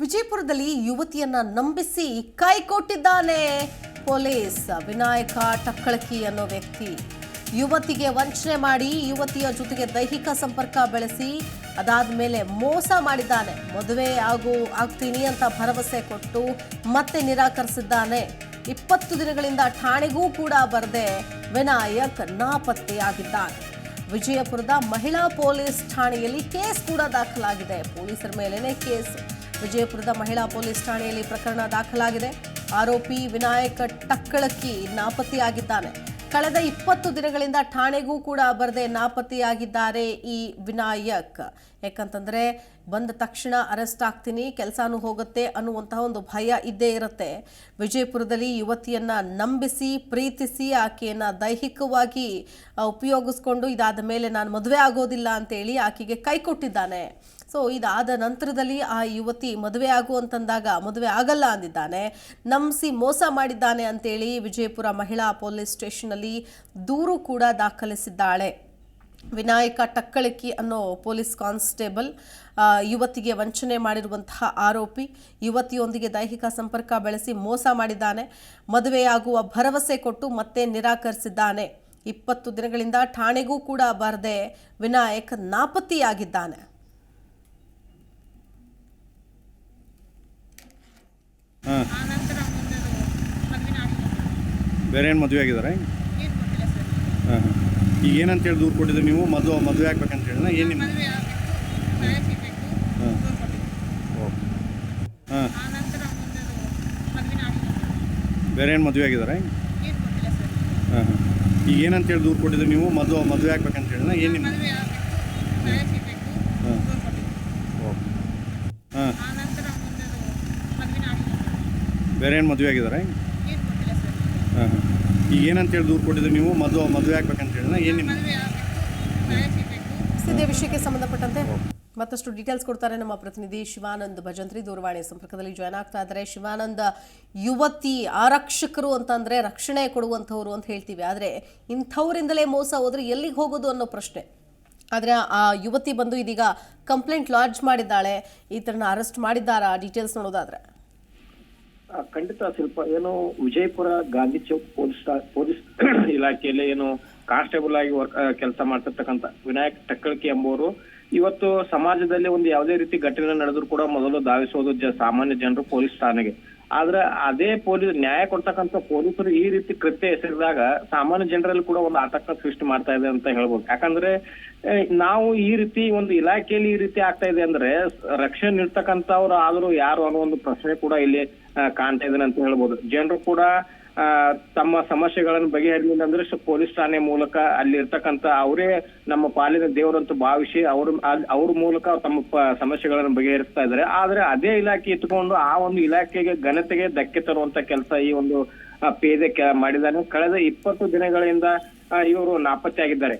ವಿಜಯಪುರದಲ್ಲಿ ಯುವತಿಯನ್ನ ನಂಬಿಸಿ ಕೈ ಕೊಟ್ಟಿದ್ದಾನೆ ಪೊಲೀಸ್. ವಿನಾಯಕ ಟಕ್ಕಳಕಿ ಅನ್ನೋ ವ್ಯಕ್ತಿ. ಯುವತಿಗೆ ವಂಚನೆ ಮಾಡಿ ಯುವತಿಯ ಜೊತೆಗೆ ದೈಹಿಕ ಸಂಪರ್ಕ ಬೆಳೆಸಿ ಅದಾದ ಮೇಲೆ ಮೋಸ ಮಾಡಿದ್ದಾನೆ. ಮದುವೆ ಆಗು ಆಗ್ತೀನಿ ಅಂತ ಭರವಸೆ ಕೊಟ್ಟು ಮತ್ತೆ ನಿರಾಕರಿಸಿದ್ದಾನೆ. ಇಪ್ಪತ್ತು ದಿನಗಳಿಂದ ಠಾಣೆಗೂ ಕೂಡ ಬರದೆ ವಿನಾಯಕ್ ನಾಪತ್ತೆಯಾಗಿದ್ದಾನೆ. ವಿಜಯಪುರದ ಮಹಿಳಾ ಪೊಲೀಸ್ ಠಾಣೆಯಲ್ಲಿ ಕೇಸ್ ಕೂಡ ದಾಖಲಾಗಿದೆ. ಪೊಲೀಸರ ಮೇಲೇನೆ ಕೇಸ್. ವಿಜಯಪುರದ ಮಹಿಳಾ ಪೊಲೀಸ್ ಠಾಣೆಯಲ್ಲಿ ಪ್ರಕರಣ ದಾಖಲಾಗಿದೆ. ಆರೋಪಿ ವಿನಾಯಕ ಟಕ್ಕಳಕ್ಕಿ ನಾಪತ್ತೆಯಾಗಿದ್ದಾನೆ. ಕಳೆದ ಇಪ್ಪತ್ತು ದಿನಗಳಿಂದ ಠಾಣೆಗೂ ಕೂಡ ಬರದೆ ನಾಪತ್ತೆಯಾಗಿದ್ದಾರೆ ಈ ವಿನಾಯಕ್. ಯಾಕಂತಂದ್ರೆ ಬಂದ ತಕ್ಷಣ ಅರೆಸ್ಟ್ ಆಗ್ತೀನಿ, ಕೆಲಸನೂ ಹೋಗುತ್ತೆ ಅನ್ನುವಂತಹ ಒಂದು ಭಯ ಇದ್ದೇ ಇರುತ್ತೆ. ವಿಜಯಪುರದಲ್ಲಿ ಯುವತಿಯನ್ನ ನಂಬಿಸಿ, ಪ್ರೀತಿಸಿ ಆಕೆಯನ್ನ ದೈಹಿಕವಾಗಿ ಉಪಯೋಗಿಸ್ಕೊಂಡು ಇದಾದ ಮೇಲೆ ನಾನು ಮದುವೆ ಆಗೋದಿಲ್ಲ ಅಂತೇಳಿ ಆಕೆಗೆ ಕೈ ಕೊಟ್ಟಿದ್ದಾನೆ. ಸೊ ಇದಾದ ನಂತರದಲ್ಲಿ ಆ ಯುವತಿ ಮದುವೆ ಆಗು ಅಂತಂದಾಗ ಮದುವೆ ಆಗಲ್ಲ ಅಂದಿದ್ದಾನೆ. ನಂಬಿಸಿ ಮೋಸ ಮಾಡಿದ್ದಾನೆ ಅಂತೇಳಿ ವಿಜಯಪುರ ಮಹಿಳಾ ಪೊಲೀಸ್ ಸ್ಟೇಷನ್ನಲ್ಲಿ ದೂರು ಕೂಡ ದಾಖಲಿಸಿದ್ದಾಳೆ. ವಿನಾಯಕ ಟಕ್ಕಳಕಿ ಅನ್ನೋ ಪೊಲೀಸ್ ಕಾನ್ಸ್ಟೇಬಲ್ ಯುವತಿಗೆ ವಂಚನೆ ಮಾಡಿರುವಂತಹ ಆರೋಪಿ ಯುವತಿಯೊಂದಿಗೆ ದೈಹಿಕ ಸಂಪರ್ಕ ಬೆಳೆಸಿ ಮೋಸ ಮಾಡಿದ್ದಾನೆ. ಮದುವೆಯಾಗುವ ಭರವಸೆ ಕೊಟ್ಟು ಮತ್ತೆ ನಿರಾಕರಿಸಿದ್ದಾನೆ. ಇಪ್ಪತ್ತು ದಿನಗಳಿಂದ ಠಾಣೆಗೂ ಕೂಡ ಬರದೆ ವಿನಾಯಕ್ ನಾಪತ್ತೆಯಾಗಿದ್ದಾನೆ. ಬೇರೆ ಏನು ಮದುವೆ ಆಗಿದ್ದಾರೆ ಏನು ಗೊತ್ತಿಲ್ಲ ಸರ್ ಹಾಂ ಹಾಂ ಏನಂತ ಹೇಳಿ ದೂರು ಕೊಟ್ಟಿದ್ರು ನೀವು? ಮದುವೆ ಮದುವೆ ಆಗ್ಬೇಕಂತ ಹೇಳಿದ್ರೆ ಏನು ನಿಮ್ಮ ಹಾಂ. ಬೇರೆ ಏನು ಮದುವೆ ಆಗಿದ್ದಾರೆ ಹಾಂ ಹಾಂ. ಈಗ ಏನಂತೇಳಿ ದೂರು ಕೊಟ್ಟಿದ್ರು ನೀವು? ಮದುವೆ ಮದುವೆ ಆಗ್ಬೇಕಂತ ಹೇಳಿದ್ರೆ ಏನು ನಿಮ್ಮ ಹಾಂ. ಓಕೆ ಹಾಂ. ಬೇರೆ ಏನು ಮದುವೆ ಆಗಿದ್ದಾರೆ ಹಾಂ ಹಾಂ. ಈಗ ಏನಂತೇಳಿ ದೂರು ಕೊಟ್ಟಿದ್ರು ನೀವು? ಮದುವೆ ಮದುವೆ ಆಗ್ಬೇಕಂತ ಹೇಳಿದ್ರೆ ಏನು ನಿಮ್ಮ ವಿಷಯಕ್ಕೆ ಸಂಬಂಧಪಟ್ಟಂತೆ ಮತ್ತಷ್ಟು ಡೀಟೇಲ್ಸ್ ಕೊಡ್ತಾರೆ ನಮ್ಮ ಪ್ರತಿನಿಧಿ ಶಿವಾನಂದ್ ಭಜಂತ್ರಿ ದೂರವಾಣಿ ಸಂಪರ್ಕದಲ್ಲಿ ಜಾಯ್ನ್ ಆಗ್ತಾ ಇದ್ದಾರೆ. ಶಿವಾನಂದ ಯುವತಿ ಆರಕ್ಷಕರು ಅಂತಂದ್ರೆ ರಕ್ಷಣೆ ಕೊಡುವಂಥವ್ರು ಅಂತ ಹೇಳ್ತೀವಿ. ಆದ್ರೆ ಇಂಥವರಿಂದಲೇ ಮೋಸ ಹೋದ್ರೆ ಎಲ್ಲಿಗೆ ಹೋಗೋದು ಅನ್ನೋ ಪ್ರಶ್ನೆ. ಆದ್ರೆ ಆ ಯುವತಿ ಬಂದು ಇದೀಗ ಕಂಪ್ಲೇಂಟ್ ಲಾಡ್ಜ್ ಮಾಡಿದ್ದಾಳೆ. ಈ ಥರನ ಅರೆಸ್ಟ್ ಮಾಡಿದ್ದಾರಾ? ಡೀಟೇಲ್ಸ್ ನೋಡೋದಾದ್ರೆ. ಖಂಡಿತ ಸ್ವಲ್ಪ ಏನು ವಿಜಯಪುರ ಗಾಂಧಿ ಚೌಕ್ ಪೊಲೀಸ್ ಪೊಲೀಸ್ ಇಲಾಖೆಯಲ್ಲಿ ಏನು ಕಾನ್ಸ್ಟೇಬಲ್ ಆಗಿ ವರ್ಕ್ ಕೆಲಸ ಮಾಡ್ತಿರ್ತಕ್ಕಂಥ ವಿನಾಯಕ್ ಟಕ್ಕಳ್ಕಿ ಎಂಬುವರು, ಇವತ್ತು ಸಮಾಜದಲ್ಲಿ ಒಂದು ಯಾವುದೇ ರೀತಿ ಘಟನೆ ನಡೆದ್ರು ಕೂಡ ಮೊದಲು ಧಾವಿಸೋದು ಸಾಮಾನ್ಯ ಜನರು ಪೊಲೀಸ್ ಠಾಣೆಗೆ. ಆದ್ರೆ ಅದೇ ಪೊಲೀಸ್, ನ್ಯಾಯ ಕೊಡ್ತಕ್ಕಂಥ ಪೊಲೀಸರು ಈ ರೀತಿ ಕೃತ್ಯ ಎಸಗಿದಾಗ ಸಾಮಾನ್ಯ ಜನರಲ್ಲಿ ಕೂಡ ಒಂದು ಆತಂಕ ಸೃಷ್ಟಿ ಮಾಡ್ತಾ ಇದೆ ಅಂತ ಹೇಳ್ಬೋದು. ಯಾಕಂದ್ರೆ ನಾವು ಈ ರೀತಿ ಒಂದು ಇಲಾಖೆಯಲ್ಲಿ ಈ ರೀತಿ ಆಗ್ತಾ ಇದೆ ಅಂದ್ರೆ ರಕ್ಷಣೆ ನೀಡ್ತಕ್ಕಂಥವ್ರು ಆದ್ರೂ ಯಾರು ಅನ್ನೋ ಒಂದು ಪ್ರಶ್ನೆ ಕೂಡ ಇಲ್ಲಿ ಕಾಣ್ತಾ ಇದ್ದಾನೆ ಅಂತ ಹೇಳ್ಬೋದು. ಜನರು ಕೂಡ ತಮ್ಮ ಸಮಸ್ಯೆಗಳನ್ನು ಬಗೆಹರಿಲಿಲ್ಲ ಅಂದ್ರೆ ಪೊಲೀಸ್ ಠಾಣೆ ಮೂಲಕ ಅಲ್ಲಿ ಇರ್ತಕ್ಕಂಥ ಅವರೇ ನಮ್ಮ ಪಾಲಿನ ದೇವರಂತೂ ಭಾವಿಸಿ ಅವ್ರ ಅವ್ರ ಮೂಲಕ ತಮ್ಮ ಸಮಸ್ಯೆಗಳನ್ನು ಬಗೆಹರಿಸ್ತಾ ಇದ್ದಾರೆ. ಆದ್ರೆ ಅದೇ ಇಲಾಖೆ ಇಟ್ಕೊಂಡು ಆ ಒಂದು ಇಲಾಖೆಗೆ ಘನತೆಗೆ ಧಕ್ಕೆ ತರುವಂತ ಕೆಲಸ ಈ ಒಂದು ಪೇದೆ ಮಾಡಿದ್ದಾನೆ. ಕಳೆದ ಇಪ್ಪತ್ತು ದಿನಗಳಿಂದ ಇವರು ನಾಪತ್ತೆ ಆಗಿದ್ದಾರೆ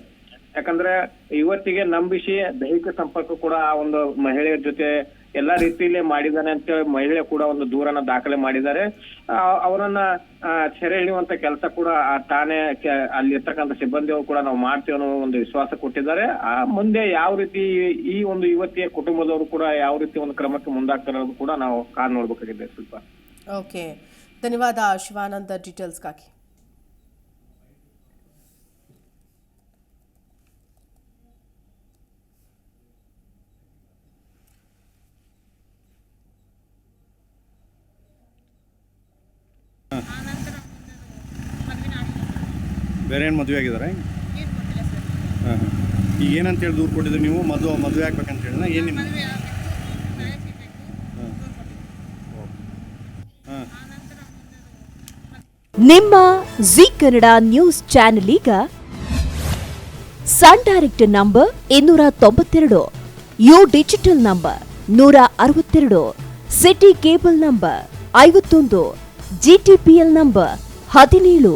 ಯಾಕಂದ್ರೆ ಇವತ್ತಿಗೆ ನಂಬಿಸಿ ದೈಹಿಕ ಸಂಪರ್ಕ ಕೂಡ ಆ ಒಂದು ಮಹಿಳೆಯ ಜೊತೆ ಎಲ್ಲಾ ರೀತಿಯಲ್ಲಿ ಮಾಡಿದ್ದಾನೆ ಅಂತ ಹೇಳಿ ಮಹಿಳೆ ಕೂಡ ಒಂದು ದೂರನ್ನ ದಾಖಲೆ ಮಾಡಿದ್ದಾರೆ. ಅವರನ್ನ ಸೆರೆ ಹಿಡಿಯುವಂತ ಕೆಲಸ ಕೂಡ, ಆ ಠಾಣೆ ಕೆ- ಅಲ್ಲಿ ಇರ್ತಕ್ಕಂಥ ಸಿಬ್ಬಂದಿಯವರು ಕೂಡ ನಾವು ಮಾಡ್ತೀವಿ ಅನ್ನೋ ಒಂದು ವಿಶ್ವಾಸ ಕೊಟ್ಟಿದ್ದಾರೆ. ಆ, ಮುಂದೆ ಯಾವ ರೀತಿ ಈ ಒಂದು ಯುವತಿಯ ಕುಟುಂಬದವರು ಕೂಡ ಯಾವ ರೀತಿ ಒಂದು ಕ್ರಮಕ್ಕೆ ಮುಂದಾಗ್ತಾರೆ ಅನ್ನೋದು ಕೂಡ ನಾವು ಕಾರ್ ನೋಡ್ಬೇಕಾಗಿದೆ ಸ್ವಲ್ಪ. ಓಕೆ ಧನ್ಯವಾದ ಶಿವಾನಂದ್ ಡೀಟೇಲ್ಸ್ಗಾಗಿ ಆ ನಂತರ ಮುಂದೆ ಮದುವೆ ಆಗಿದೆ ಬೇರೆ ಏನು ಮದುವೆ ಆಗಿದ್ದಾರೆ ಸರ್. ಹಾಂ ಹಾಂ. ಈಗ ಏನಂತೇಳಿ ದೂರು ಕೊಟ್ಟಿದ್ರು ನೀವು? ಮದುವೆ ಮದುವೆ ಆಗ್ಬೇಕಂತ ಹೇಳಿದ್ರೆ ಏನು ನಿಮ್ಮ ಹಾಂ. ಮುಂದೆ ನಿಮ್ಮ ಜಿ ಕನ್ನಡ ನ್ಯೂಸ್ ಚಾನೆಲ್ ಈಗ ಸನ್ ಡೈರೆಕ್ಟ್ ನಂಬರ್ ಇನ್ನೂರ ತೊಂಬತ್ತೆರಡು ಯು ಡಿಜಿಟಲ್ ನಂಬರ್ ನೂರ ಅರವತ್ತೆರಡು ಸಿಟಿ ಕೇಬಲ್ ನಂಬರ್ ಐವತ್ತೊಂದು ಜಿಟಿಪಿಎಲ್ ನಂಬರ್ ಹದಿನೇಳು.